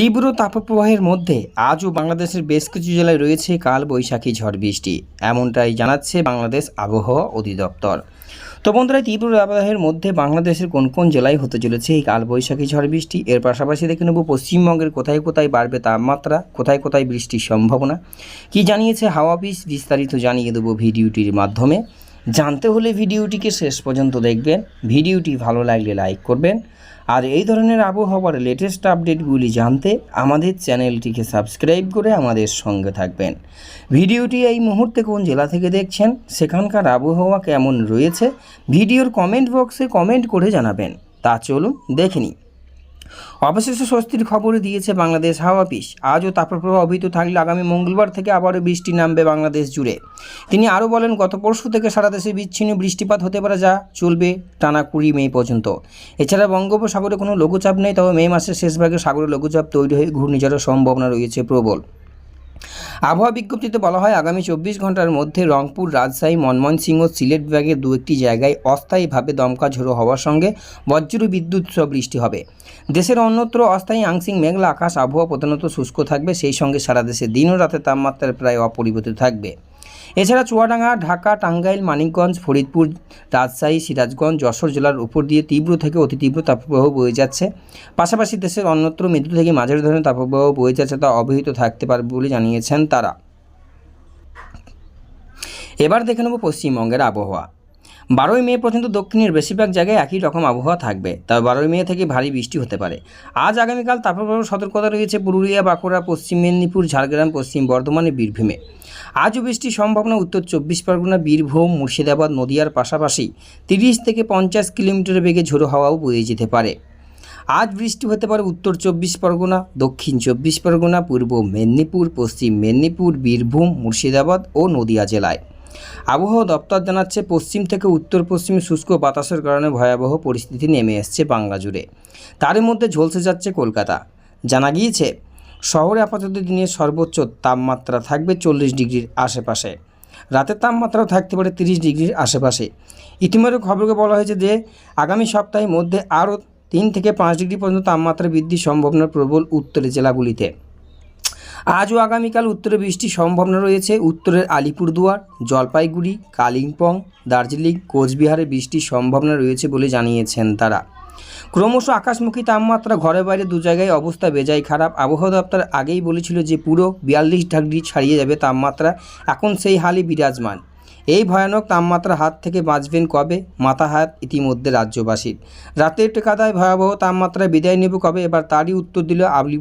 তীব্র তাপপ্রবাহের মধ্যে আজও বাংলাদেশের বেশ কিছু জেলায় রয়েছে কাল বৈশাখী ঝড় বৃষ্টি। এমনটাই জানাচ্ছে বাংলাদেশ আবহাওয়া অধিদপ্তর। তো বন্ধুরা, তীব্র দাবদাহের মধ্যে বাংলাদেশের কোন কোন জেলায় হতে চলেছে এই কাল বৈশাখী ঝড় বৃষ্টি? এর পাশাপাশি দেখে নেব, পশ্চিমবঙ্গের কোথায় কোথায় বাড়বে তাপমাত্রা, কোথায় কোথায় বৃষ্টির সম্ভাবনা? কি জানিয়েছে হাওয়া অফিস? বিস্তারিত জানিয়ে দেবো ভিডিওটির মাধ্যমে। জানতে হলে ভিডিওটিকে শেষ পর্যন্ত দেখবেন। ভিডিওটি ভালো লাগলে লাইক করবেন। আর এই ধরনের আবহাওয়ার লেটেস্ট আপডেটগুলি জানতে আমাদের চ্যানেলটিকে সাবস্ক্রাইব করে আমাদের সঙ্গে থাকবেন। ভিডিওটি এই মুহূর্তে কোন জেলা থেকে দেখছেন, সেখানকার আবহাওয়া কেমন রয়েছে, ভিডিওর কমেন্ট বক্সে কমেন্ট করে জানাবেন। তা চলুন দেখে নিই। অবশেষে স্বস্তির খবর দিয়েছে বাংলাদেশ হাওয়া অফিস। আজও তাপপ্রবাহ অভিহিত থাকলে আগামী মঙ্গলবার থেকে আবারও বৃষ্টি নামবে বাংলাদেশ জুড়ে। তিনি আরও বলেন, গত পরশু থেকে সারা দেশে বিচ্ছিন্ন বৃষ্টিপাত হতে পারে যা চলবে টানা কুড়ি মে পর্যন্ত। এছাড়া বঙ্গোপসাগরে কোনো লঘুচাপ নেই, তবে মে মাসের শেষভাগে সাগরে লঘুচাপ তৈরি হয়ে ঘূর্ণিঝড়ের সম্ভাবনা রয়েছে প্রবল। আবহাওয়া বিজ্ঞপ্তিতে বলা হয়, আগামী চব্বিশ ঘণ্টার মধ্যে রংপুর, রাজশাহী মনমনসিংহ সিলেট বিভাগের দু একটি জায়গায় অস্থায়ীভাবে দমকা ঝোড়ো হওয়ার সঙ্গে বজ্র বিদ্যুৎ সহ বৃষ্টি হবে। দেশের অন্যত্র অস্থায়ী আংশিক মেঘলা আকাশ, আবহাওয়া প্রধানত শুষ্ক থাকবে, সেই সঙ্গে সারা দেশে দিন ও রাতে তাপমাত্রা প্রায় অপরিবর্তিত থাকবে। এছাড়া চুয়াডাঙ্গা, ঢাকা, টাঙ্গাইল, মানিকগঞ্জ, ফরিদপুর, রাজশাহী, সিরাজগঞ্জ, যশোর জেলার উপর দিয়ে তীব্র থেকে অতি তীব্র তাপপ্রবাহ বয়ে যাচ্ছে। পাশাপাশি দেশের অন্যত্র মৃত্যু থেকে মাঝারি ধরনের তাপপ্রবাহ বয়ে যাচ্ছে তা অবহিত থাকতে পারবে বলে জানিয়েছেন তারা। এবার দেখে নেব পশ্চিমবঙ্গের আবহাওয়া। বারোই মে পর্যন্ত দক্ষিণের বেশিরভাগ জায়গায় একই রকম আবহাওয়া থাকবে, তবে বারোই মে থেকে ভারী বৃষ্টি হতে পারে। আজ আগামীকাল তাপপ্রবাহ সতর্কতা রয়েছে পুরুলিয়া, বাঁকুড়া, পশ্চিম মেদিনীপুর, ঝাড়গ্রাম, পশ্চিম বর্ধমানে বীরভূমে। আজও বৃষ্টির সম্ভাবনা উত্তর চব্বিশ পরগনা, বীরভূম, মুর্শিদাবাদ, নদিয়ার পাশাপাশি তিরিশ থেকে পঞ্চাশ কিলোমিটার বেগে ঝোড়ো হাওয়াও বয়ে যেতে পারে। আজ বৃষ্টি হতে পারে উত্তর চব্বিশ পরগনা, দক্ষিণ চব্বিশ পরগনা, পূর্ব মেদিনীপুর, পশ্চিম মেদিনীপুর, বীরভূম, মুর্শিদাবাদ ও নদিয়া জেলায়। আবহাওয়া দপ্তর জানাচ্ছে, পশ্চিম থেকে উত্তর পশ্চিমে শুষ্ক বাতাসের কারণে ভয়াবহ পরিস্থিতি নেমে এসছে বাংলা জুড়ে। তার মধ্যে ঝলসে যাচ্ছে কলকাতা। জানা গিয়েছে, শহরে আপাতত দিনের সর্বোচ্চ তাপমাত্রা থাকবে চল্লিশ ডিগ্রির আশেপাশে। রাতের তাপমাত্রাও থাকতে পারে তিরিশ ডিগ্রির আশেপাশে। ইতিমধ্যে খবরকে বলা হয়েছে যে, আগামী সপ্তাহের মধ্যে আরও তিন থেকে পাঁচ ডিগ্রি পর্যন্ত তাপমাত্রা বৃদ্ধির সম্ভাবনা প্রবল উত্তরের জেলাগুলিতে। আজ ও আগামীকাল উত্তরে বৃষ্টির সম্ভাবনা রয়েছে। উত্তরের আলিপুরদুয়ার, জলপাইগুড়ি, কালিম্পং, দার্জিলিং, কোচবিহারে বৃষ্টির সম্ভাবনা রয়েছে বলে জানিয়েছেন তারা। ক্রমশ আকাশমুখী তাপমাত্রা ঘরে বাইরে দু জায়গায় অবস্থা বেজায় খারাপ। আবহাওয়া দপ্তর আগেই বলেছিল যে পুরো বিয়াল্লিশ ডিগ্রি ছাড়িয়ে যাবে তাপমাত্রা। এখন সেই হালই বিরাজমান। এই ভয়ানক তাপমাত্রা হাত থেকে বাঁচবেন কবে? মাথা হাত ইতিমধ্যে রাজ্যবাসীর। রাতের টেকাদায় ভয়াবহ তাপমাত্রায় বিদায় নেব কবে? এবার তারই উত্তর দিল আবলি